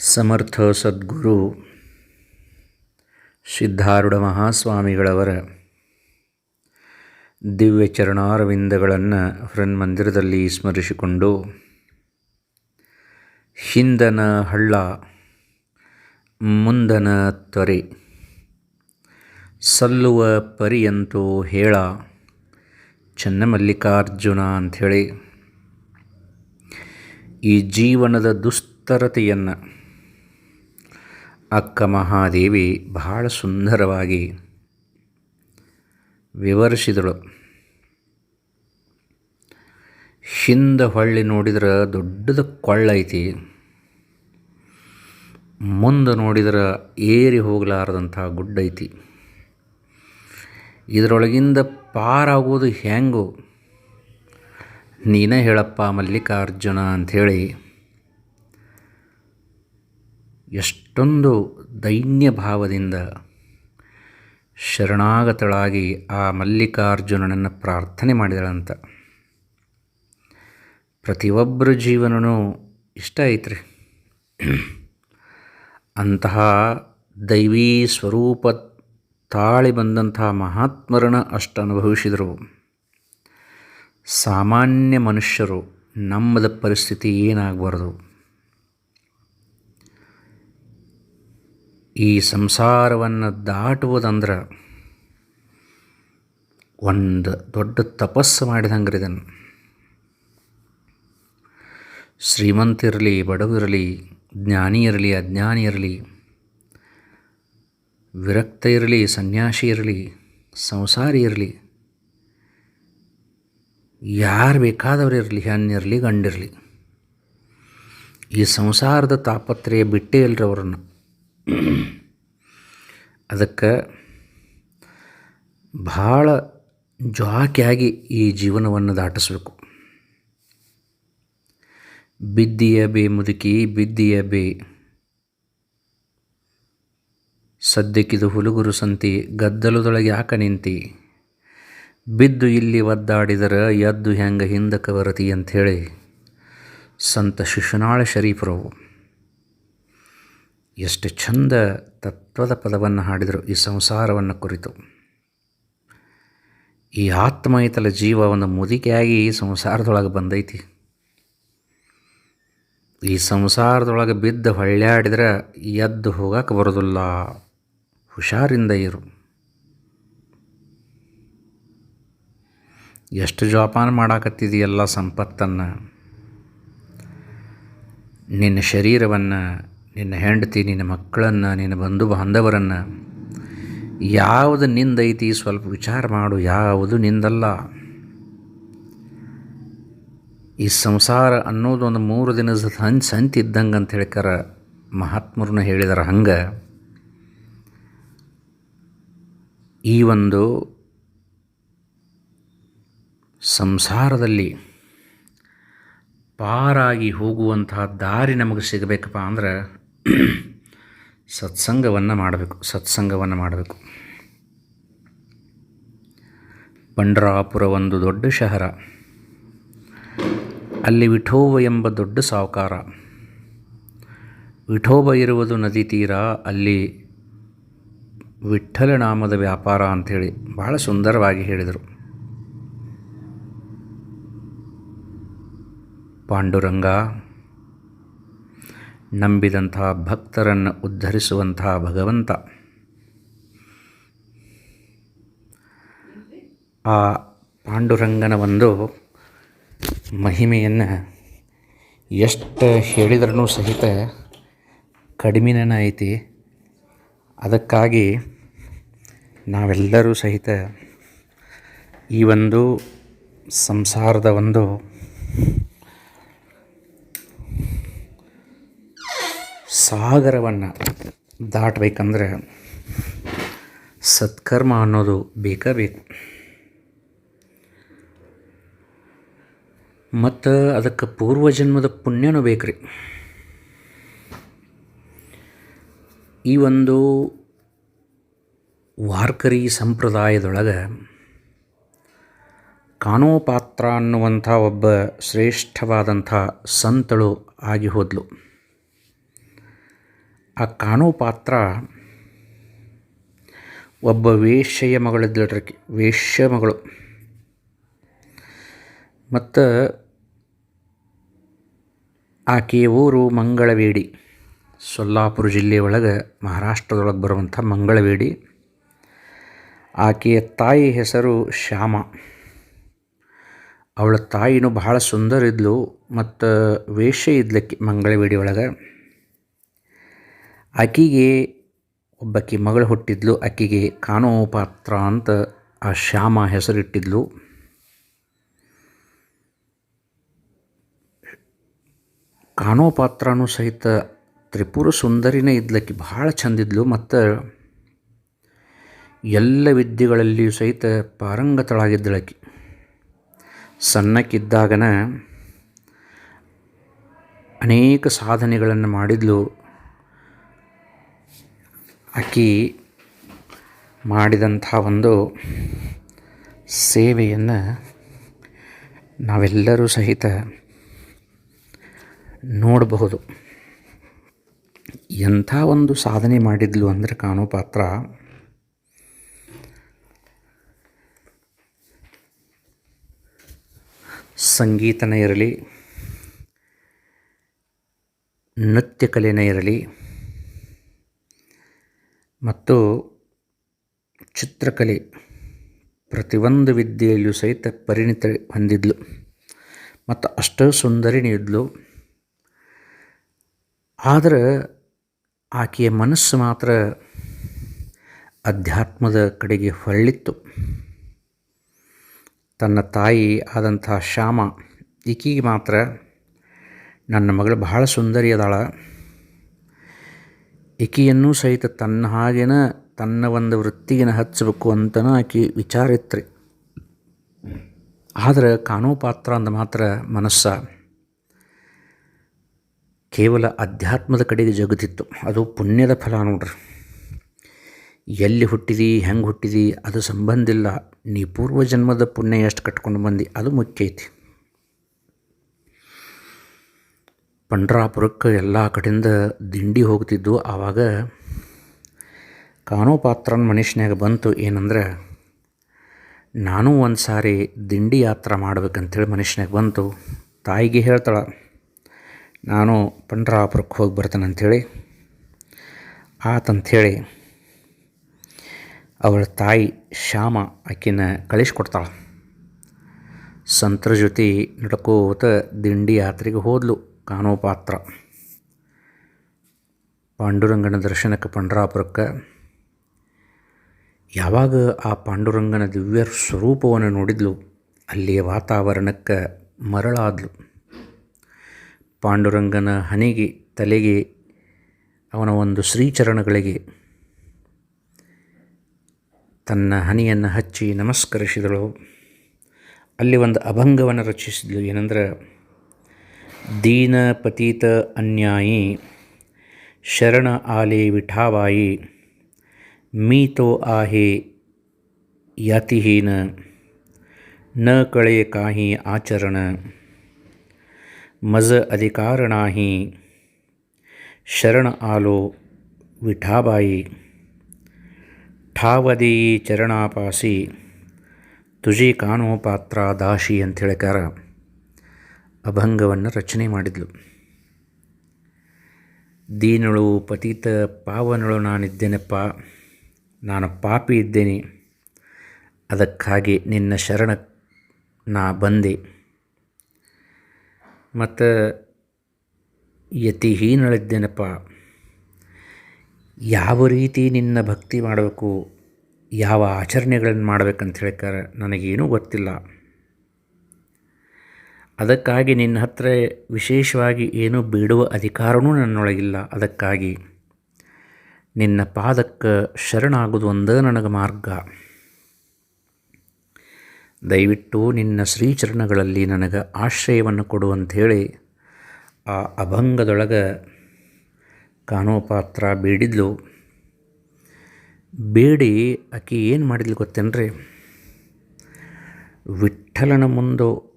ಸಮರ್ಥ ಸದ್ಗುರು ಸಿದ್ಧಾರೂಢ ಮಹಾಸ್ವಾಮಿಗಳವರ ದಿವ್ಯ ಚರಣಾರವಿಂದಗಳನ್ನು ಹೃನ್ಮಂದಿರದಲ್ಲಿ ಸ್ಮರಿಸಿಕೊಂಡು, ಹಿಂದನ ಹಳ್ಳ, ಮುಂದನ ತೊರೆ, ಸಲ್ಲುವ ಪರಿಯಂತೂ ಹೇಳ, ಚನ್ನಮಲ್ಲಿಕಾರ್ಜುನ ಅಂಥೇಳಿ, ಈ ಜೀವನದ ದುಸ್ತರತೆಯನ್ನು ಅಕ್ಕ ಮಹಾದೇವಿ ಬಹಳ ಸುಂದರವಾಗಿ ವಿವರಿಸಿದಳು. ಹಿಂದೆ ಹೊಳ್ಳಿ ನೋಡಿದ್ರೆ ದೊಡ್ಡದ ಕೊಳ್ಳ ಐತಿ. ಮುಂದೆ ನೋಡಿದ್ರೆ ಏರಿ ಹೋಗಲಾರದಂಥ ಗುಡ್ಡ ಐತಿ. ಇದರೊಳಗಿಂದ ಪಾರಾಗೋದು ಹೆಂಗೋ? ನೀನೇ ಹೇಳಪ್ಪ ಮಲ್ಲಿಕಾರ್ಜುನ ಅಂಥೇಳಿ ಎಷ್ಟೊಂದು ದೈನ್ಯ ಭಾವದಿಂದ ಶರಣಾಗತಳಾಗಿ ಆ ಮಲ್ಲಿಕಾರ್ಜುನನನ್ನು ಪ್ರಾರ್ಥನೆ ಮಾಡಿದಳಂತ. ಪ್ರತಿಯೊಬ್ಬರ ಜೀವನವೂ ಇಷ್ಟ ಐತ್ರಿ. ಅಂತಹ ದೈವೀ ಸ್ವರೂಪ ತಾಳಿ ಬಂದಂತಹ ಮಹಾತ್ಮರನ್ನ ಅಷ್ಟು ಅನುಭವಿಸಿದರು. ಸಾಮಾನ್ಯ ಮನುಷ್ಯರು ನಮ್ಮದ ಪರಿಸ್ಥಿತಿ ಏನಾಗಬಾರ್ದು? ಈ ಸಂಸಾರವನ್ನು ದಾಟುವುದಂದ್ರೆ ಒಂದು ದೊಡ್ಡ ತಪಸ್ಸು ಮಾಡಿದಂಗೆ ಇದನ್ನು ಶ್ರೀಮಂತಿರಲಿ ಬಡವಿರಲಿ ಜ್ಞಾನಿ ಇರಲಿ, ಅಜ್ಞಾನಿ ಇರಲಿ, ವಿರಕ್ತ ಇರಲಿ, ಸನ್ಯಾಸಿ ಇರಲಿ, ಸಂಸಾರಿ ಇರಲಿ, ಯಾರು ಬೇಕಾದವರು ಇರಲಿ ಹೆಣ್ಣಿರಲಿ ಗಂಡಿರಲಿ ಈ ಸಂಸಾರದ ತಾಪತ್ರಯ ಬಿಟ್ಟೇ ಇಲ್ಲರಿ ಅದಕ್ಕೆ ಭಾಳ ಜಾಕಿಯಾಗಿ ಈ ಜೀವನವನ್ನು ದಾಟಿಸ್ಬೇಕು. ಬಿದ್ದಿಯ ಬೇ ಮುದುಕಿ, ಬಿದ್ದಿಯ ಬೇ. ಸದ್ಯಕ್ಕಿದು ಹುಲುಗುರು ಸಂತಿ, ಗದ್ದಲದೊಳಗೆ ಯಾಕ ನಿಂತಿ? ಬಿದ್ದು ಇಲ್ಲಿ ಒದ್ದಾಡಿದರೆ ಎದ್ದು ಹೆಂಗೆ ಹಿಂದಕ್ಕೆ ಬರತಿ ಅಂಥೇಳಿ, ಸಂತ ಶಿಶುನಾಳ ಶರೀಫರವು. ಎಷ್ಟು ಚಂದ ತತ್ವದ ಪದವನ್ನು ಹಾಡಿದರು ಈ ಸಂಸಾರವನ್ನು ಕುರಿತು. ಈ ಆತ್ಮ ಇತಲ ಜೀವ ಒಂದು ಮುದಿಕೆಯಾಗಿ ಈ ಸಂಸಾರದೊಳಗೆ ಬಂದೈತಿ. ಈ ಸಂಸಾರದೊಳಗೆ ಬಿದ್ದು ಹೊಳ್ಳ್ಯಾಡಿದ್ರೆ ಎದ್ದು ಹೋಗಕ್ಕೆ ಬರೋದಿಲ್ಲ. ಹುಷಾರಿಂದ ಇರು. ಎಷ್ಟು ಜೋಪಾನ ಮಾಡಾಕತ್ತಿದೆಯಲ್ಲ ಸಂಪತ್ತನ್ನು. ನಿನ್ನ ಶರೀರವನ್ನು ನಿನ್ನ ಹೆಂಡತಿ, ನಿನ್ನ ಮಕ್ಕಳನ್ನು, ನಿನ್ನ ಬಂಧು ಬಾಂಧವರನ್ನು ಯಾವುದು ನಿಂದೈತಿ ಸ್ವಲ್ಪ ವಿಚಾರ ಮಾಡು, ಯಾವುದು ನಿಂದಲ್ಲ. ಈ ಸಂಸಾರ ಅನ್ನೋದು ಒಂದು ಮೂರು ದಿನದ ಹಂಚ್ ಸಂತಿದ್ದಂಗೆ ಅಂತ ಹೇಳ್ಕರ ಮಹಾತ್ಮರನ್ನ ಹೇಳಿದಾರೆ ಹಂಗೆ, ಈ ಒಂದು ಸಂಸಾರದಲ್ಲಿ ಪಾರಾಗಿ ಹೋಗುವಂತಹ ದಾರಿ ನಮಗೆ ಸಿಗಬೇಕಪ್ಪ ಅಂದ್ರೆ ಸತ್ಸಂಗವನ್ನು ಮಾಡಬೇಕು ಸತ್ಸಂಗವನ್ನು ಮಾಡಬೇಕು. ಪಂಡರಾಪುರ ಒಂದು ದೊಡ್ಡ ಶಹರ. ಅಲ್ಲಿ ವಿಠೋಬ ಎಂಬ ದೊಡ್ಡ ಸಾವುಕಾರ. ವಿಠೋಬ ಇರುವುದು ನದಿ ತೀರ, ಅಲ್ಲಿ ವಿಠಲ ನಾಮದ ವ್ಯಾಪಾರ ಅಂಥೇಳಿ ಭಾಳ ಸುಂದರವಾಗಿ ಹೇಳಿದರು. ಪಾಂಡುರಂಗ ನಂಬಿದಂತಹ ಭಕ್ತರನ್ನು ಉದ್ಧರಿಸುವಂತಹ ಭಗವಂತ. ಆ ಪಾಂಡುರಂಗನ ಒಂದು ಮಹಿಮೆಯನ್ನು ಎಷ್ಟು ಹೇಳಿದ್ರೂ ಸಹಿತ ಕಡಿಮೆನೇ ಐತಿ. ಅದಕ್ಕಾಗಿ ನಾವೆಲ್ಲರೂ ಸಹಿತ ಈ ಒಂದು ಸಂಸಾರದ ಒಂದು ಸಾಗರವನ್ನು ದಾಟಬೇಕಂದ್ರೆ ಸತ್ಕರ್ಮ ಅನ್ನೋದು ಬೇಕೇ ಬೇಕು. ಮತ್ತು ಅದಕ್ಕೆ ಪೂರ್ವಜನ್ಮದ ಪುಣ್ಯನೂ ಬೇಕ್ರಿ. ಈ ಒಂದು ವಾರ್ಕರಿ ಸಂಪ್ರದಾಯದೊಳಗೆ ಕಾನೋಪಾತ್ರ ಅನ್ನುವಂಥ ಒಬ್ಬ ಶ್ರೇಷ್ಠವಾದಂಥ ಸಂತಳು ಆಗಿ ಹೋದಳು ಆ ಕಾಣೋ ಪಾತ್ರ ಒಬ್ಬ ವೇಶ್ಯೆಯ ಮಗಳಿದ್ದಳ್ರಿ ವೇಶ್ಯ ಮಗಳು. ಮತ್ತು ಆಕೆಯ ಊರು ಮಂಗಳವೇಡಿ, ಸೊಲ್ಲಾಪುರ ಜಿಲ್ಲೆ ಒಳಗೆ ಮಹಾರಾಷ್ಟ್ರದೊಳಗೆ ಬರುವಂಥ ಮಂಗಳವೇಡಿ. ಆಕೆಯ ತಾಯಿ ಹೆಸರು ಶ್ಯಾಮ. ಅವಳ ತಾಯಿನೂ ಬಹಳ ಸುಂದರ ಇದ್ಲು, ಮತ್ತು ವೇಶ್ಯ ಇದ್ಲಕ್ಕೆ ಮಂಗಳವೇಡಿ ಒಳಗೆ. ಆಕೆಗೆ ಒಬ್ಬಾಕಿ ಮಗಳು ಹುಟ್ಟಿದ್ಲು ಆಕೆಗೆ ಕಾನೋ ಪಾತ್ರ ಅಂತ ಆ ಶ್ಯಾಮ ಹೆಸರಿಟ್ಟಿದ್ಲು. ಕಾನೋ ಪಾತ್ರನೂ ಸಹಿತ ತ್ರಿಪುರ ಸುಂದರಿನೇ ಇದ್ಲಕ್ಕಿ ಭಾಳ ಚಂದಿದ್ಲು, ಮತ್ತು ಎಲ್ಲ ವಿದ್ಯೆಗಳಲ್ಲಿಯೂ ಸಹಿತ ಪಾರಂಗತಳಾಗಿದ್ದಳಕಿ ಸಣ್ಣಕ್ಕಿದ್ದಾಗನ ಅನೇಕ ಸಾಧನೆಗಳನ್ನು ಮಾಡಿದ್ಲು. ಆಕಿ ಮಾಡಿದಂಥ ಒಂದು ಸೇವೆಯನ್ನು ನಾವೆಲ್ಲರೂ ಸಹಿತ ನೋಡಬಹುದು. ಎಂಥ ಒಂದು ಸಾಧನೆ ಮಾಡಿದ್ಲು ಅಂದರೆ ಕಾಣೋ ಪಾತ್ರ. ಸಂಗೀತನೇ ಇರಲಿ, ನೃತ್ಯ ಕಲೆನೇ ಇರಲಿ ಮತ್ತು ಚಿತ್ರಕಲೆ ಪ್ರತಿಯೊಂದು ವಿದ್ಯೆಯಲ್ಲೂ ಸಹಿತ ಪರಿಣಿತ ಹೊಂದಿದ್ಲು ಮತ್ತು ಅಷ್ಟು ಸುಂದರಿಣಿಯಿದ್ಲು ಆದರೆ ಆಕೆಯ ಮನಸ್ಸು ಮಾತ್ರ ಅಧ್ಯಾತ್ಮದ ಕಡೆಗೆ ಹೊರಳಿತ್ತು. ತನ್ನ ತಾಯಿ ಆದಂತಹ ಶ್ಯಾಮ ಈಕೆಗೆ ಮಾತ್ರ ನನ್ನ ಮಗಳು ಬಹಳ ಸುಂದರಿ ಅದಾಳ. ಈಕೆಯನ್ನೂ ಸಹಿತ ತನ್ನ ಹಾಗೇನ ತನ್ನ ಒಂದು ವೃತ್ತಿಗೆನ ಹಚ್ಚಬೇಕು ಅಂತನೂ ಆಕೆ ವಿಚಾರ ಇತ್ತು ಆದ್ರೆ ಕಾನೂ ಪಾತ್ರ ಅಂದ ಮಾತ್ರ ಮನಸ್ಸ ಕೇವಲ ಅಧ್ಯಾತ್ಮದ ಕಡೆಗೆ ಜಗದಿತ್ತು. ಅದು ಪುಣ್ಯದ ಫಲ ನೋಡ್ರಿ. ಎಲ್ಲಿ ಹುಟ್ಟಿದಿ, ಹೆಂಗೆ ಹುಟ್ಟಿದಿ, ಅದು ಸಂಬಂಧಿಲ್ಲ ನೀ ಪೂರ್ವ ಜನ್ಮದ ಪುಣ್ಯ ಎಷ್ಟು ಕಟ್ಕೊಂಡು ಬಂದು, ಅದು ಮುಖ್ಯ ಐತಿ. ಪಂಡ್ರಾಪುರಕ್ಕೆ ಎಲ್ಲ ಕಡೆಯಿಂದ ದಿಂಡಿ ಹೋಗ್ತಿದ್ದು ಆವಾಗ ಕಾನೋ ಪಾತ್ರನ ಮನುಷ್ಯನಾಗ ಬಂತು ಏನಂದ್ರೆ, ನಾನು ಒಂದು ಸಾರಿ ದಿಂಡಿ ಯಾತ್ರೆ ಮಾಡ್ಬೇಕಂತೇಳಿ ಮನುಷ್ಯನಾಗ ಬಂತು. ತಾಯಿಗೆ ಹೇಳ್ತಾಳೆ, ನಾನು ಪಂಡ್ರಾಪುರಕ್ಕೆ ಹೋಗಿ ಬರ್ತಾನಂಥೇಳಿ ಆತಂಥೇಳಿ ಅವಳ ತಾಯಿ ಶ್ಯಾಮ ಆಕಿನ ಕಳಿಸ್ಕೊಡ್ತಾಳೆ ಸಂತರ ಜೊತೆ ನಡ್ಕೋತ ದಿಂಡಿ ಯಾತ್ರೆಗೆ ಹೋದ್ಲು. ಕಾನೋ ಪಾತ್ರ ಪಾಂಡುರಂಗನ ದರ್ಶನಕ್ಕೆ ಪಂಡರಾಪುರಕ್ಕೆ. ಯಾವಾಗ ಆ ಪಾಂಡುರಂಗನ ದಿವ್ಯ ಸ್ವರೂಪವನ್ನು ನೋಡಿದ್ಲು, ಅಲ್ಲಿಯ ವಾತಾವರಣಕ್ಕೆ ಮರಳಾದ್ಲು. ಪಾಂಡುರಂಗನ ಹನಿಗೆ ತಲೆಗೆ, ಅವನ ಒಂದು ಶ್ರೀಚರಣಗಳಿಗೆ ತನ್ನ ಹನಿಯನ್ನು ಹಚ್ಚಿ ನಮಸ್ಕರಿಸಿದಳು. ಅಲ್ಲಿ ಒಂದು ಅಭಂಗವನ್ನು ರಚಿಸಿದ್ಲು. ಏನಂದ್ರೆ ದೀನ ಪತೀತ ಅನ್ಯಾಯಿ ಶರಣ ಆಲೆ ವಿಠಾವಾಯಿ ಮೀತೋ आहे यातिहीन न कळे काही आचरण मज अधिकार नाही शरण आलो विठाबाई ಠಾವದೇಯಿ ಚರಣಾಪಾಸಿ ತುಜಿ ಕಾಣೋ ಪಾತ್ರ ದಾಶಿ ಅಂತ ಹೇಳಿಕಾರ ಅಭಂಗವನ್ನು ರಚನೆ ಮಾಡಿದ್ಲು. ದೀನಳು, ಪತೀತ, ಪಾವನಳು ನಾನಿದ್ದೇನಪ್ಪ, ನಾನು ಪಾಪಿ ಇದ್ದೇನೆ. ಅದಕ್ಕಾಗಿ ನಿನ್ನ ಶರಣ ನಾ ಬಂದೆ. ಮತ್ತು ಯತಿಹೀನಳಿದ್ದೇನಪ್ಪ, ಯಾವ ರೀತಿ ನಿನ್ನ ಭಕ್ತಿ ಮಾಡಬೇಕು, ಯಾವ ಆಚರಣೆಗಳನ್ನು ಮಾಡಬೇಕಂತ ಹೇಳ್ಕಾರ ನನಗೇನೂ ಗೊತ್ತಿಲ್ಲ. ಅದಕ್ಕಾಗಿ ನಿನ್ನ ಹತ್ರ ವಿಶೇಷವಾಗಿ ಏನೂ ಬೇಡುವ ಅಧಿಕಾರವೂ ನನ್ನೊಳಗಿಲ್ಲ. ಅದಕ್ಕಾಗಿ ನಿನ್ನ ಪಾದಕ್ಕೆ ಶರಣಾಗುವುದು ಒಂದೇ ನನಗೆ ಮಾರ್ಗ. ದಯವಿಟ್ಟು ನಿನ್ನ ಶ್ರೀಚರಣಗಳಲ್ಲಿ ನನಗೆ ಆಶ್ರಯವನ್ನು ಕೊಡು ಅಂಥೇಳಿ ಆ ಅಭಂಗದೊಳಗೆ ಕಾನೋಪಾತ್ರ ಬೇಡಿದ್ಲು. ಬೇಡಿ, ಆಕೆ ಏನು ಮಾಡಿದ್ಲು ಗೊತ್ತೇನ್ರಿ? ವಿಠಲನ ಮುಂದೆ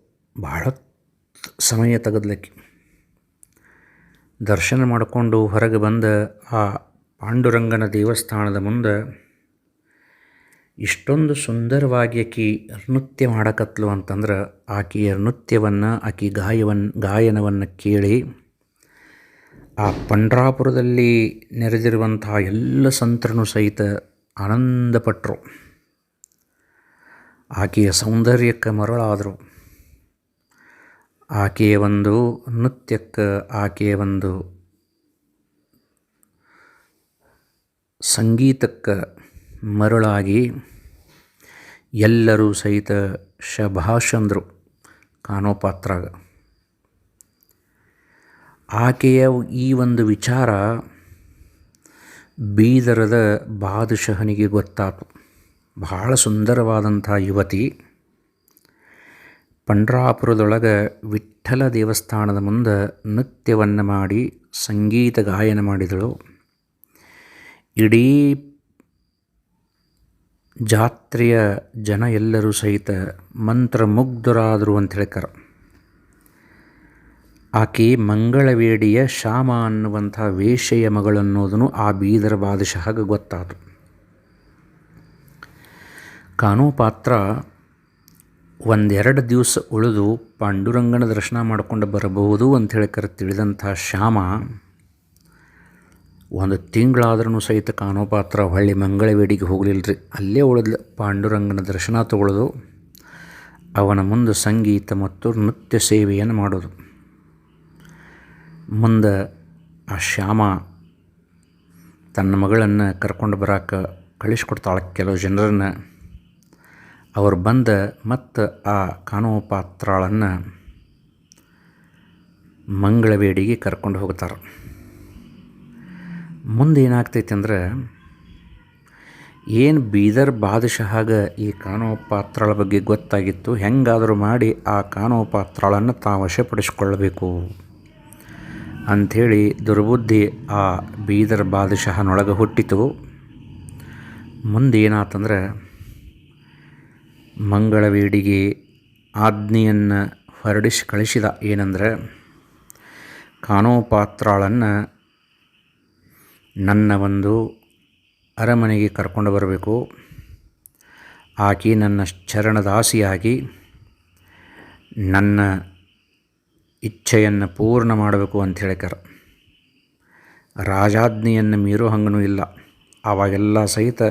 ಭಾಳ ಸಮಯ ತೆಗೆದ್ಲಿಕ್ಕೆ. ದರ್ಶನ ಮಾಡಿಕೊಂಡು ಹೊರಗೆ ಬಂದ ಆ ಪಾಂಡುರಂಗನ ದೇವಸ್ಥಾನದ ಮುಂದೆ ಇಷ್ಟೊಂದು ಸುಂದರವಾಗಿ ಆಕಿ ನೃತ್ಯ ಮಾಡಕತ್ಲು ಅಂತಂದ್ರೆ ಆಕೆಯ ನೃತ್ಯವನ್ನು, ಆಕೆ ಗಾಯವನ್ನು ಗಾಯನವನ್ನು ಕೇಳಿ ಆ ಪಂಡ್ರಾಪುರದಲ್ಲಿ ನೆರೆದಿರುವಂತಹ ಎಲ್ಲ ಸಂತರನು ಸಹಿತ ಆನಂದಪಟ್ಟರು ಆಕೆಯ ಸೌಂದರ್ಯಕ್ಕೆ ಮರಳಾದರು. ಆಕೆಯ ಒಂದು ನೃತ್ಯಕ್ಕೆ ಆಕೆಯ ಒಂದು ಸಂಗೀತಕ್ಕೆ ಮರಳಾಗಿ ಎಲ್ಲರೂ ಸಹಿತ ಶಭಾಷಂದರು ಕಾನೋ ಪಾತ್ರಾಗ ಆಕೆಯ ಈ ಒಂದು ವಿಚಾರ ಬೀದರದ ಬಾದಶಹನಿಗೆ ಗೊತ್ತಾತು. ಬಹಳ ಸುಂದರವಾದಂಥ ಯುವತಿ. ಪಂಡ್ರಾಪುರದೊಳಗೆ ವಿಠ್ಠಲ ದೇವಸ್ಥಾನದ ಮುಂದೆ ನೃತ್ಯವನ್ನು ಮಾಡಿ ಸಂಗೀತ ಗಾಯನ ಮಾಡಿದಳು. ಇಡೀ ಜಾತ್ರೆಯ ಜನ ಎಲ್ಲರೂ ಸಹಿತ ಮಂತ್ರಮುಗ್ಧರಾದರು ಅಂತ ಹೇಳ್ತಾರೆ ಆಕೆ ಮಂಗಳವೇಡಿಯ ಶ್ಯಾಮ ಅನ್ನುವಂಥ ವೇಷೆಯ ಮಗಳನ್ನೋದನ್ನು ಆ ಬೀದರ ಬಾದಶಃ ಗೊತ್ತಾತು ಕಾನೂ ಪಾತ್ರ ಒಂದೆರಡು ದಿವಸ ಉಳಿದು ಪಾಂಡುರಂಗನ ದರ್ಶನ ಮಾಡಿಕೊಂಡು ಬರಬಹುದು ಅಂತ ಹೇಳಿ ತಿಳಿದಂಥ ಶ್ಯಾಮ, ಒಂದು ತಿಂಗಳಾದ್ರೂ ಸಹಿತ ಕಾನೋ ಪಾತ್ರ ಹೊಳ್ಳಿ ಮಂಗಳವೇಡಿಗೆ ಹೋಗಲಿಲ್ಲ ರೀ ಅಲ್ಲೇ ಉಳಿದ್ಲು ಪಾಂಡುರಂಗನ ದರ್ಶನ ತಗೊಳ್ಳೋದು. ಅವನ ಮುಂದೆ ಸಂಗೀತ ಮತ್ತು ನೃತ್ಯ ಸೇವೆಯನ್ನು ಮಾಡೋದು. ಮುಂದೆ ಆ ಶ್ಯಾಮ ತನ್ನ ಮಗಳನ್ನು ಕರ್ಕೊಂಡು ಬರೋಕೆ ಕಳಿಸ್ಕೊಡ್ತಾಳೆ. ಕೆಲವು ಜನರನ್ನು ಅವರು ಬಂದ ಮತ್ತು ಆ ಕಾನೋ ಪಾತ್ರಾಳನ್ನು ಮಂಗಳವೇಡಿಗೆ ಕರ್ಕೊಂಡು ಹೋಗ್ತಾರೆ. ಮುಂದೆ ಏನಾಗ್ತೈತೆ ಅಂದ್ರೆ, ಏನು ಬೀದರ್ ಬಾದಶಾಗ ಈ ಕಾನೋ ಪಾತ್ರಾಳ ಬಗ್ಗೆ ಗೊತ್ತಾಗಿತ್ತು, ಹೆಂಗಾದರೂ ಮಾಡಿ ಆ ಕಾನೋ ಪಾತ್ರಾಳನ್ನು ತಾವು ವಶಪಡಿಸ್ಕೊಳ್ಬೇಕು ಅಂಥೇಳಿ ದುರ್ಬುದ್ಧಿ ಆ ಬೀದರ್ ಬಾದಶಾಹನೊಳಗೆ ಹುಟ್ಟಿತು. ಮುಂದೆ ಏನಾತಂದ್ರೆ ಮಂಗಳವೇಡಿಗೆ ಆಜ್ಞೆಯನ್ನು ಹೊರಡಿಸಿ ಕಳಿಸಿದ ಏನಂದ್ರೆ ಕಾನೋ ಪಾತ್ರಾಳನ್ನು ನನ್ನ ಒಂದು ಅರಮನೆಗೆ ಕರ್ಕೊಂಡು ಬರಬೇಕು. ಆಕೆ ನನ್ನ ಶರಣದಾಸಿಯಾಗಿ ನನ್ನ ಇಚ್ಛೆಯನ್ನು ಪೂರ್ಣ ಮಾಡಬೇಕು ಅಂತ ಹೇಳಿಕರ ರಾಜಾಜ್ಞೆಯನ್ನು ಮೀರೋ ಹಂಗನೂ ಇಲ್ಲ. ಆವಾಗೆಲ್ಲ ಸಹಿತ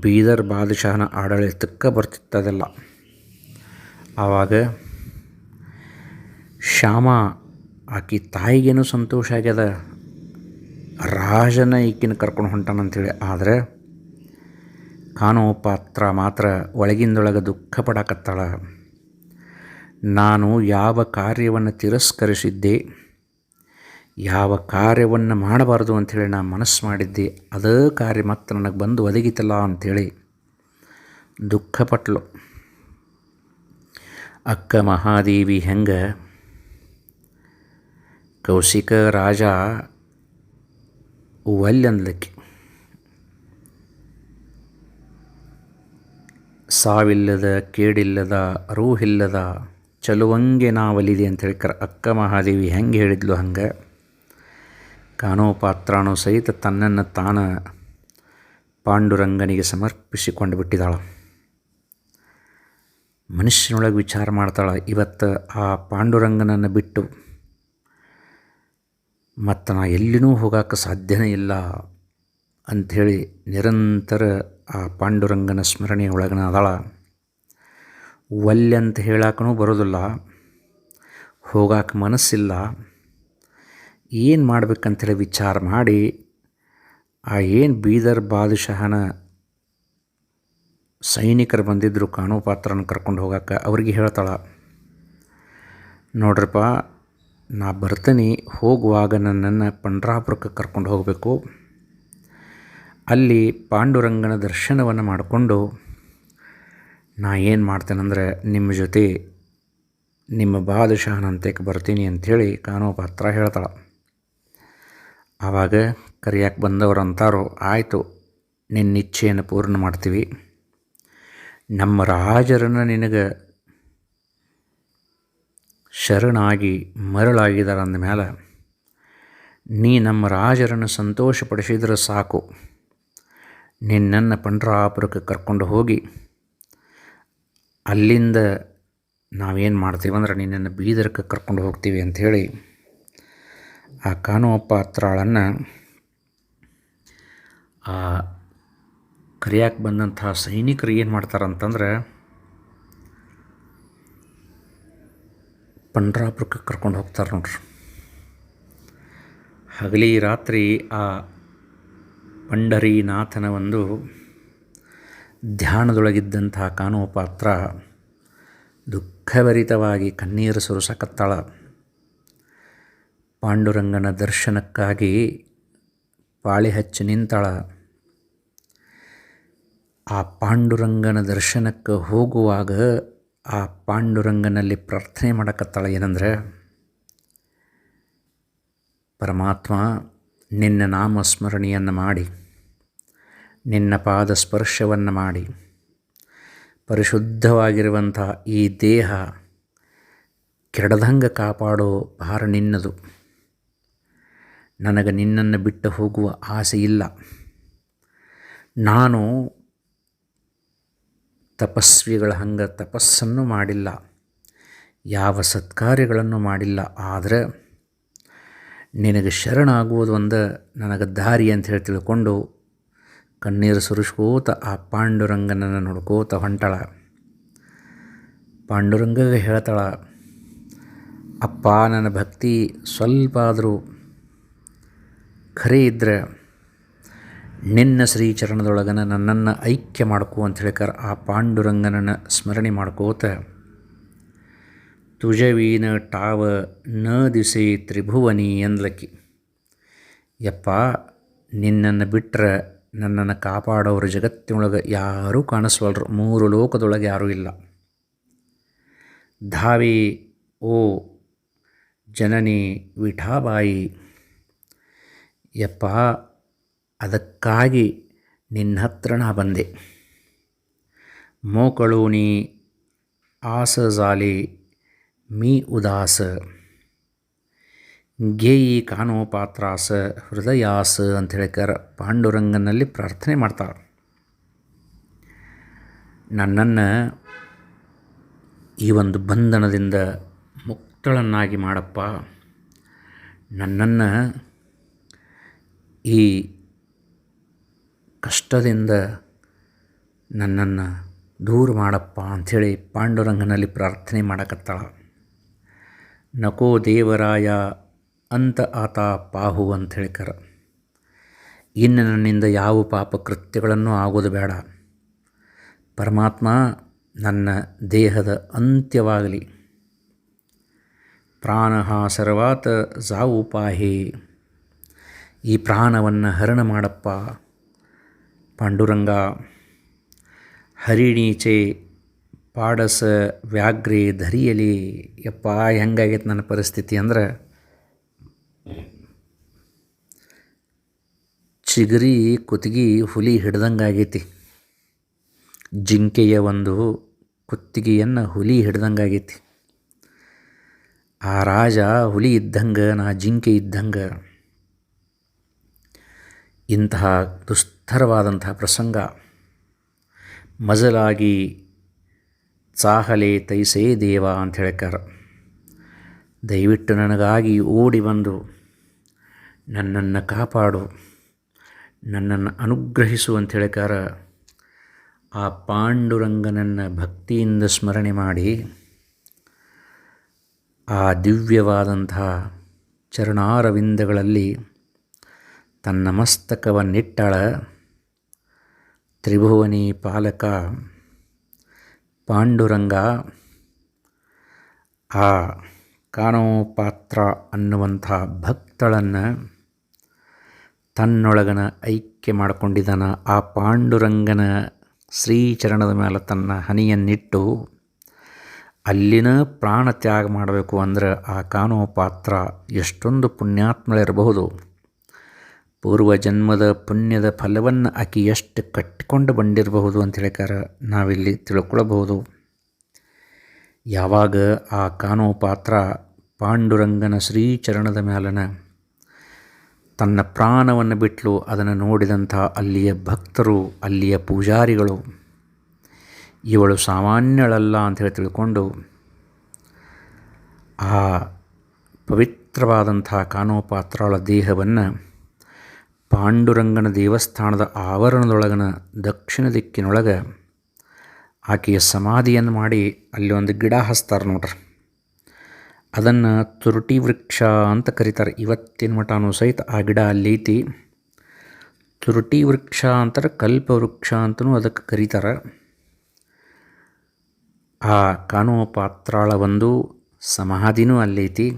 ಬೀದರ್ ಬಾದಶಾಹನ ಆಡಳಿತಕ್ಕೆ ಬರ್ತಿತ್ತದೆಲ್ಲ. ಆವಾಗ ಶ್ಯಾಮ ಆಕಿ ತಾಯಿಗೇನು ಸಂತೋಷ ಆಗ್ಯದ. ರಾಜನ ಈಕಿನ ಕರ್ಕೊಂಡು ಹೊಂಟಾನಂತೇಳಿ. ಆದರೆ ಕಾನೋ ಪಾತ್ರ ಮಾತ್ರ ಒಳಗಿಂದೊಳಗೆ ದುಃಖ ಪಡಾಕತ್ತಾಳ. ನಾನು ಯಾವ ಕಾರ್ಯವನ್ನು ತಿರಸ್ಕರಿಸಿದ್ದೆ ಯಾವ ಕಾರ್ಯವನ್ನು ಮಾಡಬಾರ್ದು ಅಂಥೇಳಿ ನಾನು ಮನಸ್ಸು ಮಾಡಿದ್ದೆ. ಅದೇ ಕಾರ್ಯ ಮತ್ತು ನನಗೆ ಬಂದು ಒದಗಿತಲ್ಲ ಅಂಥೇಳಿ ದುಃಖಪಟ್ಲು. ಅಕ್ಕ ಮಹಾದೇವಿ ಹೆಂಗೆ? ಕೌಶಿಕ ರಾಜ ಒಲ್ಲಂದಕ್ಕೆ ಸಾವಿಲ್ಲದ, ಕೇಡಿಲ್ಲದ ರೂಹಿಲ್ಲದ ಚಲುವಂಗೆ ನಾವಲಿದೆ ಅಂತ ಹೇಳ್ಕರ ಅಕ್ಕ ಮಹಾದೇವಿ ಹೆಂಗೆ ಹೇಳಿದ್ಲು ಹಂಗೆ? ಕಾನೋ ಪಾತ್ರಾನೋ ಸಹಿತ ತನ್ನನ್ನು ತಾನ ಪಾಂಡುರಂಗನಿಗೆ ಸಮರ್ಪಿಸಿಕೊಂಡು ಬಿಟ್ಟಿದ್ದಾಳೆ. ಮನುಷ್ಯನೊಳಗೆ ವಿಚಾರ ಮಾಡ್ತಾಳೆ. ಇವತ್ತು ಆ ಪಾಂಡುರಂಗನನ್ನು ಬಿಟ್ಟು ಮತ್ತು ನಾ ಎಲ್ಲಿನೂ ಹೋಗಾಕ ಸಾಧ್ಯನೇ ಇಲ್ಲ ಅಂಥೇಳಿ ನಿರಂತರ ಆ ಪಾಂಡುರಂಗನ ಸ್ಮರಣೆ ಒಳಗನ ಅದಾಳ ಒಲ್ಲೆ ಅಂತ ಹೇಳಕ್ಕೂ ಬರೋದಿಲ್ಲ. ಹೋಗಾಕ ಮನಸ್ಸಿಲ್ಲ. ಏನು ಮಾಡ್ಬೇಕಂತೇಳಿ ವಿಚಾರ ಮಾಡಿ ಆ ಏನು ಬೀದರ್ ಬಾದಶಾಹನ ಸೈನಿಕರು ಬಂದಿದ್ದರು ಕಾಣೋ ಪಾತ್ರನ ಕರ್ಕೊಂಡು ಹೋಗೋಕೆ, ಅವ್ರಿಗೆ ಹೇಳ್ತಾಳೆ, ನೋಡ್ರಪ್ಪ, ನಾ ಬರ್ತೀನಿ, ಹೋಗುವಾಗ ನನ್ನನ್ನು ಪಂಡ್ರಾಪುರಕ್ಕೆ ಕರ್ಕೊಂಡು ಹೋಗಬೇಕು. ಅಲ್ಲಿ ಪಾಂಡುರಂಗನ ದರ್ಶನವನ್ನು ಮಾಡಿಕೊಂಡು ನಾ ಏನು ಮಾಡ್ತೇನೆಂದರೆ, ನಿಮ್ಮ ಜೊತೆ ನಿಮ್ಮ ಬಾದಶಾಹನಂತಕ್ಕೆ ಬರ್ತೀನಿ ಅಂಥೇಳಿ ಕಾನೋ ಪಾತ್ರ ಹೇಳ್ತಾಳೆ. ಆವಾಗ ಕರಿಯಾಕೆ ಬಂದವರು ಅಂತಾರೋ ಆಯಿತು ನಿನ್ನ ಇಚ್ಛೆಯನ್ನು ಪೂರ್ಣ ಮಾಡ್ತೀವಿ. ನಮ್ಮ ರಾಜರನ್ನು ನಿನಗೆ ಶರಣಾಗಿ ಮರಳಾಗಿದ್ದಾರೆ ಅಂದಮೇಲೆ ನೀ ನಮ್ಮ ರಾಜರನ್ನು ಸಂತೋಷಪಡಿಸಿದರೆ ಸಾಕು. ನಿನ್ನನ್ನು ಪಂಡ್ರಾಪುರಕ್ಕೆ ಕರ್ಕೊಂಡು ಹೋಗಿ, ಅಲ್ಲಿಂದ ನಾವೇನು ಮಾಡ್ತೀವಿ ಅಂದ್ರೆ ನಿನ್ನನ್ನು ಬೀದರ್ಗೆ ಕರ್ಕೊಂಡು ಹೋಗ್ತೀವಿ ಅಂಥೇಳಿ ಆ ಕಾಣುವ ಪಾತ್ರಾಳನ್ನು ಆ ಕರೆಯಕ್ಕೆ ಬಂದಂತಹ ಸೈನಿಕರು ಏನು ಮಾಡ್ತಾರಂತಂದ್ರೆ ಪಂಡ್ರಾಪುರಕ್ಕೆ ಕರ್ಕೊಂಡು ಹೋಗ್ತಾರೆ ನೋಡ್ರಿ. ಹಗಲಿ ರಾತ್ರಿ ಆ ಪಂಡರೀನಾಥನ ಒಂದು ಧ್ಯಾನದೊಳಗಿದ್ದಂತಹ ಕಾನೋ ಪಾತ್ರ ದುಃಖಭರಿತವಾಗಿ ಕಣ್ಣೀರು ಸುರಿಸಕತ್ತಾಳ. ಪಾಂಡುರಂಗನ ದರ್ಶನಕ್ಕಾಗಿ ಪಾಳಿ ಹಚ್ಚಿ ನಿಂತಾಳ. ಆ ಪಾಂಡುರಂಗನ ದರ್ಶನಕ್ಕೆ ಹೋಗುವಾಗ ಆ ಪಾಂಡುರಂಗನಲ್ಲಿ ಪ್ರಾರ್ಥನೆ ಮಾಡಕತ್ತಾಳ ಏನಂದ್ರೆ, ಪರಮಾತ್ಮ, ನಿನ್ನ ನಾಮಸ್ಮರಣೆಯನ್ನು ಮಾಡಿ, ನಿನ್ನ ಪಾದ ಸ್ಪರ್ಶವನ್ನು ಮಾಡಿ ಪರಿಶುದ್ಧವಾಗಿರುವಂಥ ಈ ದೇಹ ಕೆಡದಂಗೆ ಕಾಪಾಡೋ ಭಾರ ನಿನ್ನದು. ನನಗೆ ನಿನ್ನನ್ನು ಬಿಟ್ಟು ಹೋಗುವ ಆಸೆ ಇಲ್ಲ. ನಾನು ತಪಸ್ವಿಗಳ ಹಂಗೆ ತಪಸ್ಸನ್ನು ಮಾಡಿಲ್ಲ. ಯಾವ ಸತ್ಕಾರ್ಯಗಳನ್ನು ಮಾಡಿಲ್ಲ. ಆದರೆ ನಿನಗೆ ಶರಣಾಗುವುದು ಒಂದು ನನಗೆ ದಾರಿ ಅಂತ ಹೇಳಿ ತಿಳ್ಕೊಂಡು ಕಣ್ಣೀರು ಸುರಿಸ್ಕೋತ ಆ ಪಾಂಡುರಂಗನನ್ನು ನೋಡ್ಕೋತ ಹೊಂಟಾಳ. ಪಾಂಡುರಂಗಗೆ ಹೇಳ್ತಾಳ, ಅಪ್ಪ, ನನ್ನ ಭಕ್ತಿ ಸ್ವಲ್ಪ ಆದರೂ ಖರೆ ಇದ್ದರೆ ನಿನ್ನ ಶ್ರೀಚರಣದೊಳಗನ ನನ್ನನ್ನು ಐಕ್ಯ ಮಾಡ್ಕೋ ಅಂತ ಹೇಳ್ಕಾರ ಆ ಪಾಂಡುರಂಗನನ್ನು ಸ್ಮರಣೆ ಮಾಡ್ಕೋತ ತುಜವೀನ ಟಾವ ನ ದಿಸೆ ತ್ರಿಭುವನಿ ಎಂದ್ಲಕ್ಕಿ. ಯಪ್ಪ, ನಿನ್ನನ್ನು ಬಿಟ್ಟರೆ ನನ್ನನ್ನು ಕಾಪಾಡೋರು ಜಗತ್ತಿನೊಳಗೆ ಯಾರೂ ಕಾಣಿಸ್ವಲ್ರು, ಮೂರು ಲೋಕದೊಳಗೆ ಯಾರೂ ಇಲ್ಲ. ಧಾವಿ ಓ ಜನನಿ ವಿಠಾಬಾಯಿ ಯಪ್ಪ, ಅದಕ್ಕಾಗಿ ನಿನ್ನ ಹತ್ರ ನಾ ಬಂದೆ. ಮೋಕಳುಣಿ ಆಸ ಜಾಲಿ ಮೀ ಉದಾಸ. ಗೇಯಿ ಕಾನೋ ಪಾತ್ರಾಸ, ಹೃದಯಾಸ ಅಂತ ಹೇಳಿಕರ ಪಾಂಡುರಂಗನಲ್ಲಿ ಪ್ರಾರ್ಥನೆ ಮಾಡ್ತಾಳೆ ನನ್ನನ್ನು ಈ ಒಂದು ಬಂಧನದಿಂದ ಮುಕ್ತಳನ್ನಾಗಿ ಮಾಡಪ್ಪ. ನನ್ನನ್ನು ಈ ಕಷ್ಟದಿಂದ ನನ್ನನ್ನು ದೂರ ಮಾಡಪ್ಪ ಅಂಥೇಳಿ ಪಾಂಡುರಂಗನಲ್ಲಿ ಪ್ರಾರ್ಥನೆ ಮಾಡಕತ್ತಾಳ. ನಕೋ ದೇವರಾಯ ಅಂತ ಆತ ಪಾಹು ಅಂತ ಹೇಳ್ಕರ ಇನ್ನು ನನ್ನಿಂದ ಯಾವ ಪಾಪ ಕೃತ್ಯಗಳನ್ನು ಆಗೋದು ಬೇಡ. ಪರಮಾತ್ಮ ನನ್ನ ದೇಹದ ಅಂತ್ಯವಾಗಲಿ. ಪ್ರಾಣ ಸರ್ವಾತ ಸಾವು ಪಾಹಿ. ಈ ಪ್ರಾಣವನ್ನು ಹರಣ ಮಾಡಪ್ಪ. ಪಾಂಡುರಂಗ, ಹರಿಣೀಚೆ, ಪಾಡಸ ವ್ಯಾಘ್ರಿ ಧರಿಯಲಿ. ಯಪ್ಪ, ಹೆಂಗಾಗೈತೆ ನನ್ನ ಪರಿಸ್ಥಿತಿ ಅಂದ್ರೆ? ಚಿಗರಿ ಕುತ್ತಿಗೆ ಹುಲಿ ಹಿಡ್ದಂಗಾಗೈತಿ. ಜಿಂಕೆಯ ಒಂದು ಕುತ್ತಿಗೆಯನ್ನು ಹುಲಿ ಹಿಡ್ದಂಗಾಗೈತಿ. ಆ ರಾಜ ಹುಲಿ ಇದ್ದಂಗೆ, ನಾ ಜಿಂಕೆ ಇದ್ದಂಗೆ. ಇಂತಹ ದುಸ್ತರವಾದಂತಹ ಪ್ರಸಂಗ. ಮಜಲಾಗಿ ಚಾಹಲೆ ತೈಸೇ ದೇವ ಅಂತ ಹೇಳ್ಕಾರ ದಯವಿಟ್ಟು ನನಗಾಗಿ ಓಡಿ ಬಂದು ನನ್ನನ್ನು ಕಾಪಾಡು, ನನ್ನನ್ನು ಅನುಗ್ರಹಿಸು ಅಂತ ಹೇಳ್ಕಾರ ಆ ಪಾಂಡುರಂಗನನ್ನು ಭಕ್ತಿಯಿಂದ ಸ್ಮರಣೆ ಮಾಡಿ ಆ ದಿವ್ಯವಾದಂತಹ ಚರಣಾರವಿಂದಗಳಲ್ಲಿ ತನ್ನ ಮಸ್ತಕವನ್ನಿಟ್ಟಳ ತ್ರಿಭುವನಿ ಪಾಲಕ ಪಾಂಡುರಂಗ, ಆ ಕಾಣೋ ಪಾತ್ರ ಅನ್ನುವಂಥ ಭಕ್ತಳನ್ನು ತನ್ನೊಳಗನ ಐಕ್ಯ ಮಾಡಿಕೊಂಡಿದ್ದಾನ ಆ ಪಾಂಡುರಂಗನ ಶ್ರೀಚರಣದ ಮೇಲೆ ತನ್ನ ಹನಿಯನ್ನಿಟ್ಟು ಅಲ್ಲಿನ ಪ್ರಾಣ ತ್ಯಾಗ ಮಾಡಬೇಕು ಅಂದ್ರೆ ಆ ಕಾಣೋ ಪಾತ್ರ ಎಷ್ಟೊಂದು ಪುಣ್ಯಾತ್ಮಳಿರಬಹುದು ಪೂರ್ವ ಜನ್ಮದ ಪುಣ್ಯದ ಫಲವನ್ನು ಆಕೆ ಎಷ್ಟು ಕಟ್ಟಿಕೊಂಡು ಬಂದಿರಬಹುದು ಅಂತ ಹೇಳ್ಕಾರ ನಾವಿಲ್ಲಿ ತಿಳ್ಕೊಳ್ಬಹುದು. ಯಾವಾಗ ಆ ಕಾನೋ ಪಾತ್ರ ಪಾಂಡುರಂಗನ ಶ್ರೀಚರಣದ ಮೇಲನ ತನ್ನ ಪ್ರಾಣವನ್ನು ಬಿಟ್ಟಲು ಅದನ್ನು ನೋಡಿದಂಥ ಅಲ್ಲಿಯ ಭಕ್ತರು, ಅಲ್ಲಿಯ ಪೂಜಾರಿಗಳು, ಇವಳು ಸಾಮಾನ್ಯಳಲ್ಲ ಅಂಥೇಳಿ ತಿಳ್ಕೊಂಡು ಆ ಪವಿತ್ರವಾದಂಥ ಕಾನೋಪಾತ್ರಳ ದೇಹವನ್ನು ಪಾಂಡುರಂಗನ ದೇವಸ್ಥಾನದ ಆವರಣದೊಳಗನ ದಕ್ಷಿಣ ದಿಕ್ಕಿನೊಳಗೆ ಆಕೆಯ ಸಮಾಧಿಯನ್ನು ಮಾಡಿ ಅಲ್ಲಿ ಒಂದು ಗಿಡ ಹಚ್ತಾರೆ ನೋಡ್ರಿ. ಅದನ್ನು ತುರುಟಿ ವೃಕ್ಷ ಅಂತ ಕರೀತಾರೆ. ಇವತ್ತಿನ ಮಠನೂ ಸಹಿತ ಆ ಗಿಡ ಅಲ್ಲೈತಿ ತುರುಟಿ ವೃಕ್ಷ ಅಂತಾರೆ, ಕಲ್ಪ ವೃಕ್ಷ ಅಂತಲೂ ಅದಕ್ಕೆ ಕರೀತಾರೆ. ಆ ಕಾನೋಪಾತ್ರಾಳ ಒಂದು ಸಮಾಧಿನೂ ಅಲ್ಲೈತಿ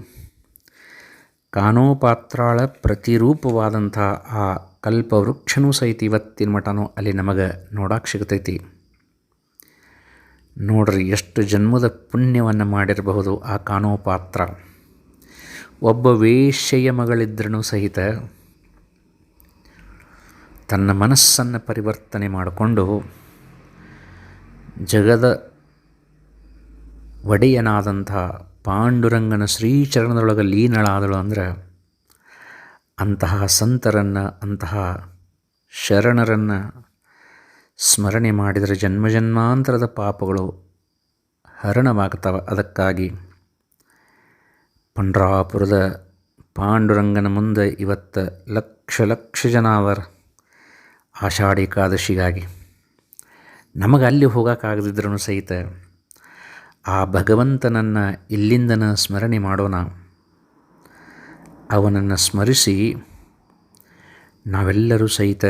ಕಾನೋಪಾತ್ರಾಳ ಪ್ರತಿರೂಪವಾದಂಥ ಆ ಕಲ್ಪವೃಕ್ಷನೂ ಸಹಿತ ಇವತ್ತಿನ ಮಠನೂ ಅಲ್ಲಿ ನಮಗೆ ನೋಡಕ್ಕೆ ಸಿಗ್ತೈತಿ. ನೋಡ್ರಿ ಎಷ್ಟು ಜನ್ಮದ ಪುಣ್ಯವನ್ನು ಮಾಡಿರಬಹುದು ಆ ಕಾನೋಪಾತ್ರ. ಒಬ್ಬ ವೇಶ್ಯೆಯ ಮಗಳಿದ್ರೂ ಸಹಿತ ತನ್ನ ಮನಸ್ಸನ್ನು ಪರಿವರ್ತನೆ ಮಾಡಿಕೊಂಡು ಜಗದ ಒಡೆಯನಾದಂಥ ಪಾಂಡುರಂಗನ ಶ್ರೀಚರಣದೊಳಗೆ ಲೀನಳಾದಳು ಅಂದರೆ ಅಂತಹ ಸಂತರನ್ನು, ಅಂತಹ ಶರಣರನ್ನು ಸ್ಮರಣೆ ಮಾಡಿದರೆ ಜನ್ಮಜನ್ಮಾಂತರದ ಪಾಪಗಳು ಹರಣವಾಗ್ತವೆ. ಅದಕ್ಕಾಗಿ ಪಂಡ್ರಾಪುರದ ಪಾಂಡುರಂಗನ ಮುಂದೆ ಇವತ್ತು ಲಕ್ಷ ಲಕ್ಷ ಜನ ಅವರ ಆಷಾಢ ಏಕಾದಶಿಗಾಗಿ ನಮಗೆ ಅಲ್ಲಿ ಹೋಗೋಕ್ಕಾಗದಿದ್ರೂ ಸಹಿತ ಆ ಭಗವಂತನನ್ನು ಇಲ್ಲಿಂದನ ಸ್ಮರಣೆ ಮಾಡೋಣ. ಅವನನ್ನು ಸ್ಮರಿಸಿ, ನಾವೆಲ್ಲರೂ ಸಹಿತ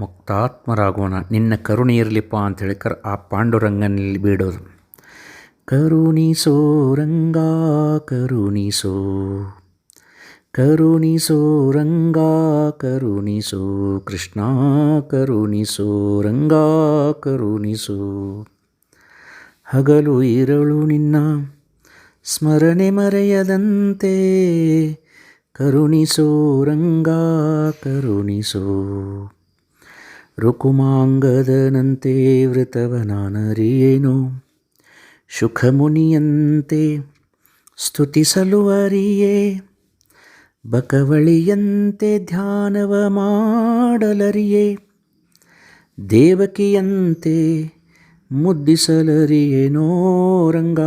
ಮುಕ್ತಾತ್ಮರಾಗೋಣ. ನಿನ್ನ ಕರುಣೆ ಇರಲಿಪ್ಪ ಅಂಥೇಳಿ ಕರ್, ಆ ಪಾಂಡುರಂಗನಲ್ಲಿ ಬೀಡೋದು. ಕರುಣಿಸೋ ರಂಗ ಕರುಣಿಸೋ ಕರುಣಿಸೋ ರಂಗ ಕರುಣಿಸೋ ಕೃಷ್ಣ ಕರುಣಿಸೋ ರಂಗ ಕರುಣಿಸೋ ಹಗಲು ಇರಳು ನಿನ್ನ ಸ್ಮರಣೆ ಮರೆಯದಂತೆ. ಕರುಣಿಸೋ ರಂಗ, ಕರುಣಿಸೋ ರುಕುಮಾಂಗದನಂತೆ ವೃತವನಾನರಿಯೇನು ಸುಖಮುನಿಯಂತೆ ಸ್ತುತಿಸಲು ಅರಿಯೇ. ಬಕವಳಿಯಂತೆ ಧ್ಯಾನವ ಮಾಡಲರಿಯೇ. ದೇವಕಿಯಂತೆ ಮುದ್ದಿಸಲರಿಯೇನೋ ರಂಗ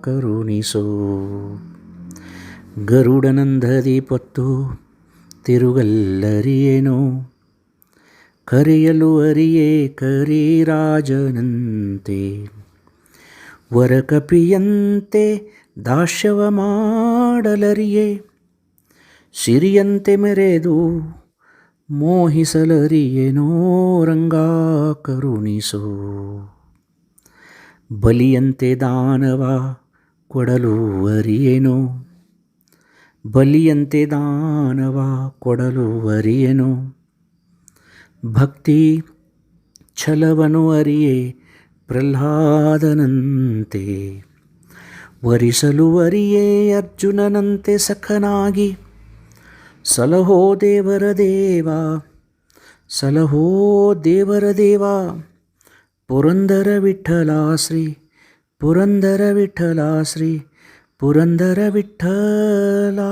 ಕರುಣಿಸೋ. ಗರುಡನಂದದಿ ಪತ್ತು ತಿರುಗಲ್ಲರಿಯೇನೋ ಕರೆಯಲು ಅರಿಯೇ ಕರಿರಾಜನಂತೆ ವರಕಪಿಯಂತೆ ದಾಸ್ಯವ ಮಾಡಲರಿಯೇ. ಸಿರಿಯಂತೆ ಮೆರೆದು ಮೋಹಿಸಲರಿಯೇನೋ ರಂಗ ಕರುಣಿಸೋ. ಬಲಿಯಂತೆ ದಾನವ ಕೊಡಲು ಅರಿಯೇನೋ. ಬಲಿಯಂತೆ ದಾನವ ಕೊಡಲು ಅರಿಯೇನೋ. ಭಕ್ತಿ ಛಲವನು ಅರಿಯೇ ಪ್ರಹ್ಲಾದನಂತೆ. ವರಿಸಲು ಅರಿಯೇ ಅರ್ಜುನನಂತೆ ಸಖನಾಗಿ. ಸಲಹೋ ದೇವರ ದೇವ, ಸಲಹೋ ದೇವರ ದೇವ. पुरंदर विठ्ठला श्री पुरंदर विठ्ठला श्री पुरंदर विठ्ठला।